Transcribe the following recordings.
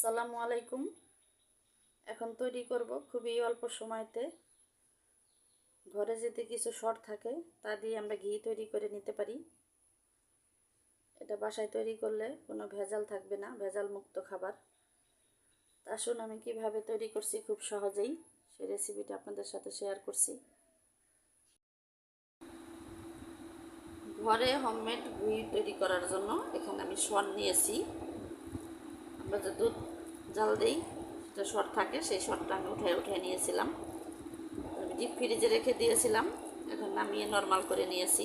আসসালামু আলাইকুম। এখন তৈরি করব খুবই অল্প সময়তে। ঘরে যদি কিছু শর্ট থাকে, তা দিয়ে আমরা ঘি তৈরি করে নিতে পারি। এটা বাসায় তৈরি করলে কোনো ভেজাল থাকবে না ভেজাল মুক্ত খাবার। তা আসুন আমি কীভাবে তৈরি করছি খুব সহজেই, সেই রেসিপিটা আপনাদের সাথে শেয়ার করছি। ঘরে হোমমেড ঘি তৈরি করার জন্য এখানে আমি সোয়ান নিয়েছি। আমরা যে দুধ জাল দিই সেটা শর্ট থাকে, সেই শর্টটা আমি উঠে উঠায় নিয়েছিলাম। আমি ডিপ ফ্রিজে রেখে দিয়েছিলাম। এখন নামিয়ে নর্মাল করে নিয়েছি।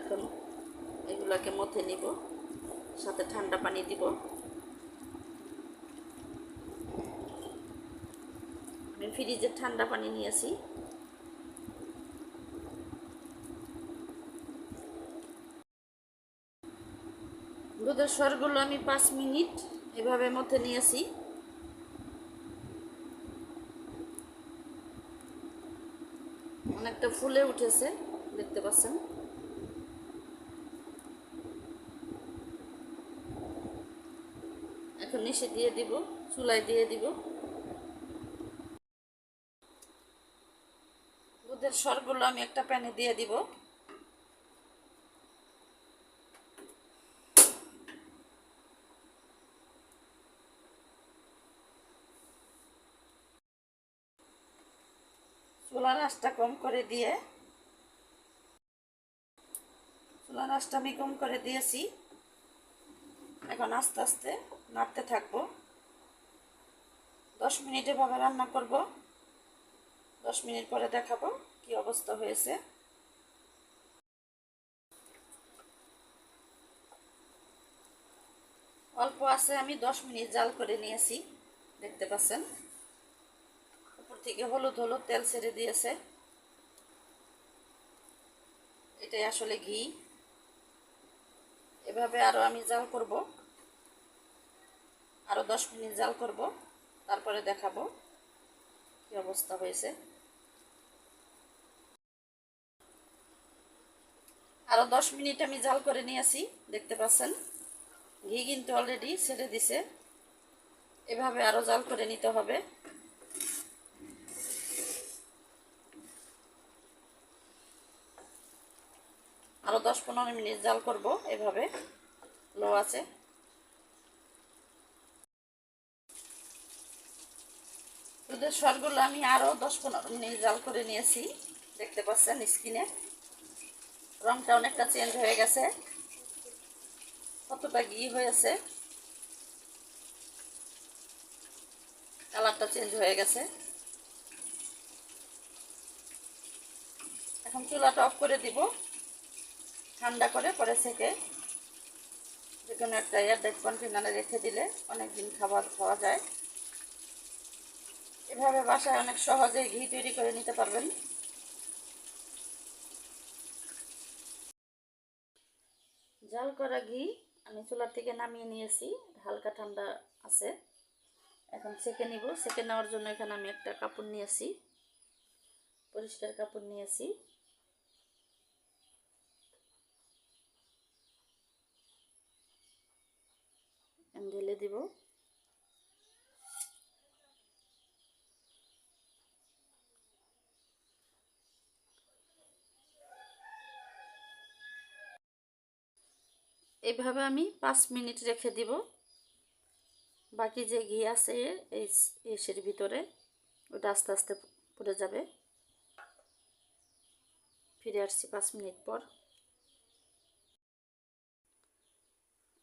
এখন এগুলোকে মথে নিব, সাথে ঠান্ডা পানি দিব। আমি ফ্রিজে ঠান্ডা পানি নিয়েছি। দুধের স্বরগুলো আমি পাঁচ মিনিট এভাবে মধ্যে নিয়েছি। অনেকটা ফুলে উঠেছে, দেখতে পাচ্ছেন। এখন নিচে দিয়ে দিব, চুলায় দিয়ে দিব। দুধের স্বরগুলো আমি একটা প্যানে দিয়ে দিব। চুলার আঁচটা কম করে দিয়ে চুলার আঁচটা আমি কম করে দিয়েছি। এখন আস্তে আস্তে নাড়তে থাকব। দশ মিনিট এভাবে রান্না করব। দশ মিনিট পরে দেখাবো কি অবস্থা হয়েছে। অল্প আছে, আমি দশ মিনিট জাল করে নিয়েছি, দেখতে পাচ্ছেন। উপর থেকে হলুদ হলুদ তেল ছেড়ে দিয়েছে। এটাই আসলে ঘি। এভাবে আরও আমি জাল করব। আরও দশ মিনিট জাল করব। তারপরে দেখাবো কি অবস্থা হয়েছে। আরও দশ মিনিট আমি জাল করে নিয়েছি দেখতে পাচ্ছেন? ঘি কিন্তু অলরেডি ছেড়ে দিছে। এভাবে আরও জাল করে নিতে হবে। আরও দশ পনেরো মিনিট জাল করব এভাবে। লো আছে। দুধের স্বরগুলো আমি আরও দশ পনেরো মিনিট জাল করে নিয়েছি। দেখতে পাচ্ছেন স্কিনে। রংটা অনেকটা চেঞ্জ হয়ে গেছে। কতটা ঘি হয়েছে। কালারটা চেঞ্জ হয়ে গেছে। এখন চুলাটা অফ করে দিব। ঠান্ডা করে, পরে থেকে যে কোনো একটা এয়ারটাইট কন্টেনারে রেখে দিলে অনেক দিন খাবার খাওয়া যায়। এভাবে বাসায় অনেক সহজে ঘি তৈরি করে নিতে পারবেন। জাল করা ঘি আমি চুলার থেকে নামিয়ে নিয়েছি, হালকা ঠান্ডা আছে। এখন সেকে নিব, সেকে নেওয়ার জন্য এখানে আমি একটা কাপড় নিয়েছি, পরিষ্কার কাপড় নিয়েছি। ঢেলে দিব। এইভাবে আমি পাঁচ মিনিট রেখে দিব। বাকি যে ঘি আছে, এই এসের ভিতরে, ওটা আস্তে আস্তে পড়ে যাবে। ফিরে আসছি পাঁচ মিনিট পর।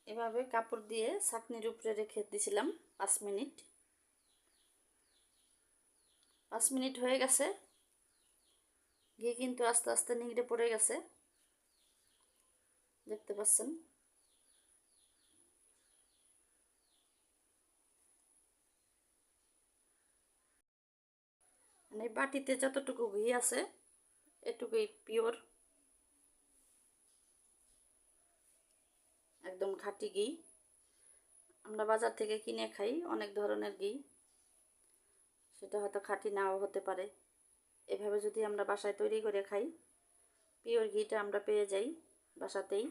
এভাবে কাপড় দিয়ে ছাকনির উপরে রেখে দিয়েছিলাম পাঁচ মিনিট। পাঁচ মিনিট হয়ে গেছে। ঘি কিন্তু আস্তে আস্তে নিগড়ে পড়ে গেছে। দেখতে পাচ্ছেন? মানে বাটিতে যতটুকু ঘি আছে, এটুকুই পিওর একদম খাঁটি ঘি। আমরা বাজার থেকে কিনে খাই, অনেক ধরনের ঘি। সেটা হয়তো খাঁটি নাও হতে পারে। এভাবে যদি আমরা বাসায় তৈরি করে খাই, পিওর ঘিটা আমরা পেয়ে যাই বাসাতেই।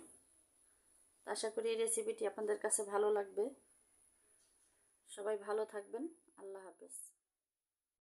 আশা করি এই রেসিপিটি আপনাদের কাছে ভালো লাগবে। সবাই ভালো থাকবেন। আল্লাহ হাফেজ।